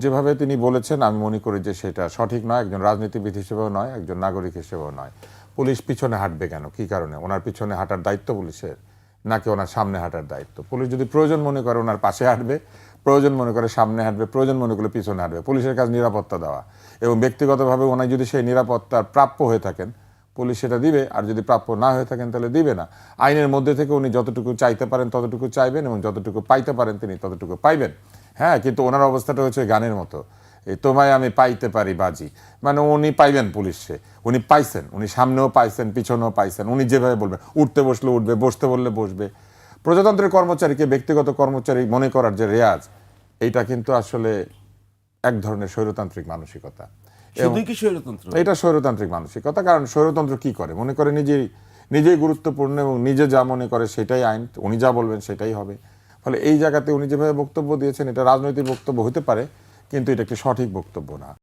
যেভাবে তিনি বলেছেন, আমি মনে করি যে সেটা সঠিক নয়। একজন রাজনীতিবিদ হিসেবেও নয়, একজন নাগরিক হিসেবেও নয়। পুলিশ পিছনে হাঁটবে কেন? কি কারণে? ওনার পিছনে হাঁটার দায়িত্ব পুলিশের, নাকি ওনার সামনে হাঁটার দায়িত্ব? পুলিশ যদি প্রয়োজন মনে করে ওনার পাশে হাঁটবে, প্রয়োজন মনে করে সামনে হাঁটবে, প্রয়োজন মনে করে পিছনে হাঁটবে। পুলিশের কাজ নিরাপত্তা দেওয়া। এবং ব্যক্তিগতভাবে ওনার যদি সেই নিরাপত্তার প্রাপ্য হয়ে থাকেন, পুলিশ সেটা দিবে, আর যদি প্রাপ্য না হয়ে থাকেন তাহলে দিবে না। আইনের মধ্যে থেকে উনি যতটুকু চাইতে পারেন ততটুকু চাইবেন, এবং যতটুকু পাইতে পারেন তিনি ততটুকু পাইবেন। হ্যাঁ কিন্তু ওনার অবস্থাটা হচ্ছে গানের মতো। তোমায় আমি পাইতে পারি বাজি। মানে উনি পাইবেন পুলিশে। উনি পাইছেন উনি সামনেও পাইছেন পিছনেও পাইছেন। উনি যেভাবে বলবেন উঠতে বসলে উঠবে বসতে বললে বসবে। প্রজাতন্ত্রের কর্মচারীকে ব্যক্তিগত কর্মচারী মনে করার যে রেয়াজ এইটা কিন্তু আসলে এক ধরনের স্বৈরতান্ত্রিক মানসিকতা। এটা স্বৈরতান্ত্রিক মানসিকতা কারণ স্বৈরতন্ত্র কি করে? মনে করে নিজেই নিজেই গুরুত্বপূর্ণ এবং নিজে যা মনে করে সেটাই আইন উনি যা বলবেন সেটাই হবে। ফলে এই জায়গাতে উনি যেভাবে বক্তব্য দিয়েছেন, এটা রাজনৈতিক বক্তব্য হতে পারে, কিন্তু এটা একটি সঠিক বক্তব্য না।